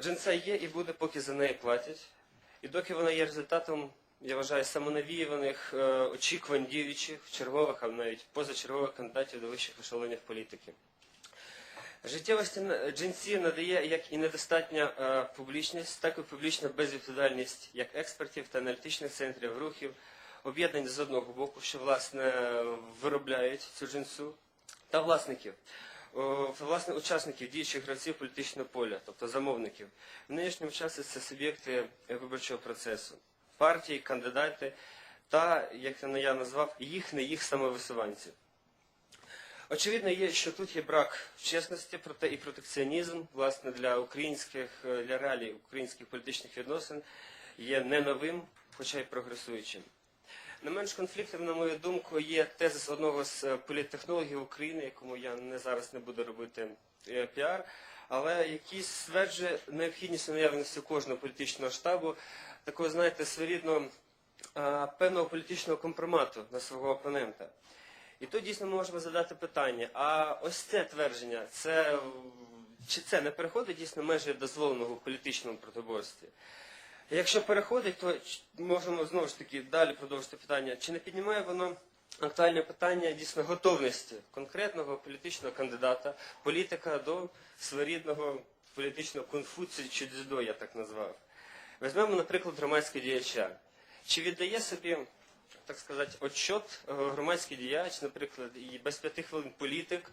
Джинса є і буде, поки за неї платять. І доки вона є результатом, я вважаю, самонавіюваних е, очікувань діючих, чергових, а навіть позачергових кандидатів до вищих ешелонів політики. Життєвості джинсі надає як і недостатня е, публічність, так і публічна безвідповідальність як експертів та аналітичних центрів рухів, об'єднань з одного боку, що власне виробляють цю джинсу, та власників. О, власне учасників діючих гравців політичного поля, тобто замовників. В нинішньому часі це суб'єкти виборчого процесу, партії, кандидати та, як я назвав, їх не їх самовисуванців. Очевидно є, що тут є брак чесності, проте і протекціонізм, власне, для українських, е, для реалій українських політичних відносин є не новим, хоча й прогресуючим. Не менш конфліктом, на мою думку, є тезис одного з е, політтехнологів України, якому я не зараз не буду робити е, піар, але який стверджує необхідність наявності кожного політичного штабу, такого, знаєте, своєрідного певного політичного компромату на свого опонента. І тут дійсно ми можемо задати питання: а ось це твердження, це чи це не переходить дійсно межі дозволеного в політичному протиборстві? Якщо переходить, то можемо знову ж таки далі продовжити питання, чи не піднімає воно актуальне питання дійсно готовності конкретного політичного кандидата, політика до своєрідного політичного конфуцію чи дзюдо, я так назвав. Візьмемо, наприклад, громадського діяча. Чи віддає собі, так сказати, отчот е, громадський діяч, наприклад, і без п'яти хвилин політик,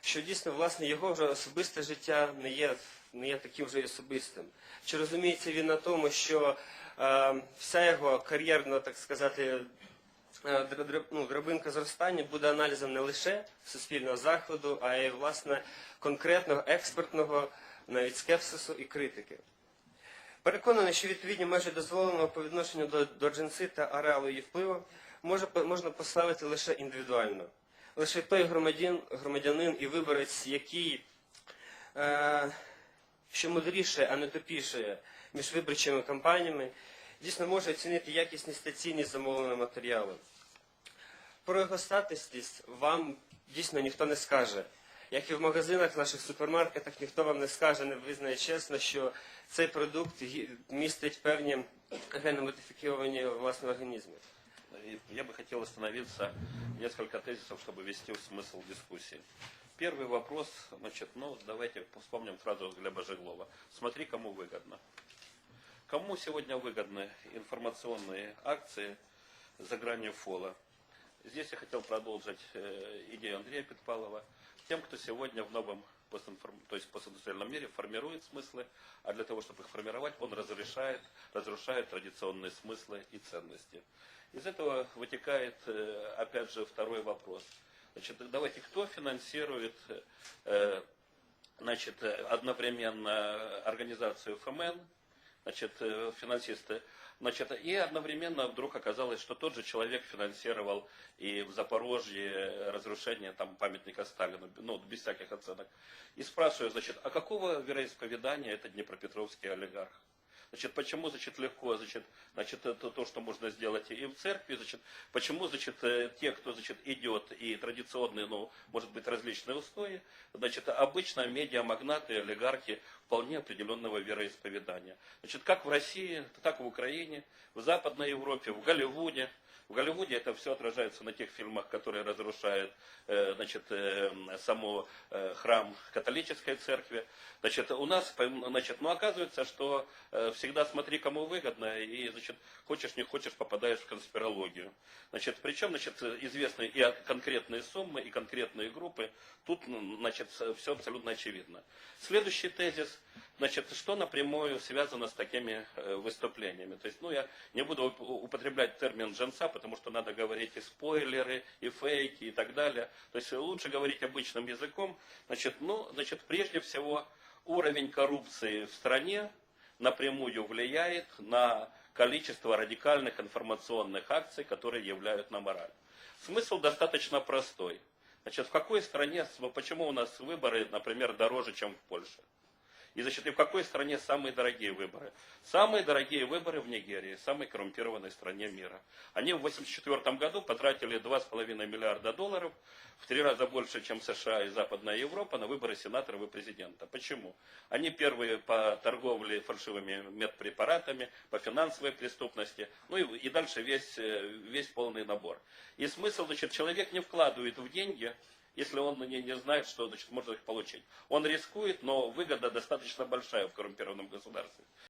що дійсно власне його вже особисте життя не є, не є таким вже особистим? Чи розуміється він на тому, що е, вся його кар'єрна, так сказати, е, ну, драбинка зростання буде аналізом не лише суспільного заходу, а й власне конкретного експертного навіть скепсису і критики. Переконаний, що відповідні межі дозволеного по відношенню до, до джинси та ареалу її впливу може, можна поставити лише індивідуально. Лише той громадян, громадянин і виборець, який е, що мудріше, а не тупіше між виборчими кампаніями, дійсно може оцінити якісність та цінність замовленого матеріалу. Про його статистість вам дійсно ніхто не скаже. Як і в магазинах, в наших супермаркетах, ніхто вам не скаже, не визнає чесно, що цей продукт містить певні генно-модифіковані власне організми. Я бы хотел остановиться несколько тезисов, чтобы ввести в смысл дискуссии. Первый вопрос, значит, ну давайте вспомним фразу Глеба Жеглова. Смотри, кому выгодно. Кому сегодня выгодны информационные акции за гранью фола? Здесь я хотел продолжить э, идею Андрея Петпалова. Тем, кто сегодня в новом то есть постиндустриальном мире формирует смыслы, а для того, чтобы их формировать, он разрешает, разрушает традиционные смыслы и ценности. Из этого вытекает, э, опять же, второй вопрос. Значит, давайте, кто финансирует э, значит, одновременно организацию ФМН, значит, э, финансисты, значит, и одновременно вдруг оказалось, что тот же человек финансировал и в Запорожье разрушение там памятника Сталину, ну, без всяких оценок. И спрашиваю, значит, а какого вероисповедания это Днепропетровский олигарх? Значит, почему, значит, легко, значит, значит, это то, что можно сделать и в церкви, значит, почему, значит, э, те, кто, значит, идет и традиционные, ну, может быть, различные устои, значит, обычно медиамагнаты, олигархи вполне определенного вероисповедания. Значит, как в России, так и в Украине, в Западной Европе, в Голливуде, в Голливуде это все отражается на тех фильмах, которые разрушают э, значит, э, само э, храм католической церкви. Значит, у нас, значит, ну, оказывается, что всегда смотри, кому выгодно, и, значит, хочешь, не хочешь, попадаешь в конспирологию. Значит, причем, значит, известны и конкретные суммы, и конкретные группы. Тут, значит, все абсолютно очевидно. Следующий тезис, значит, что напрямую связано с такими э, выступлениями. То есть, ну, я не буду уп- употреблять термин джинса, потому что надо говорить и спойлеры, и фейки, и так далее. То есть, лучше говорить обычным языком. Значит, ну, значит, прежде всего, уровень коррупции в стране напрямую влияет на количество радикальных информационных акций, которые являют на мораль. Смысл достаточно простой. Значит, в какой стране, почему у нас выборы, например, дороже, чем в Польше? И, значит, и в какой стране самые дорогие выборы? Самые дорогие выборы в Нигерии, самой коррумпированной стране мира. Они в 1984 году потратили 2,5 миллиарда долларов, в три раза больше, чем США и Западная Европа, на выборы сенаторов и президента. Почему? Они первые по торговле фальшивыми медпрепаратами, по финансовой преступности, ну и, и дальше весь, э, весь полный набор. И смысл, значит, человек не вкладывает в деньги, если он не, не знает, что значит, может их получить. Он рискует, но выгода достаточно большая в коррумпированном государстве.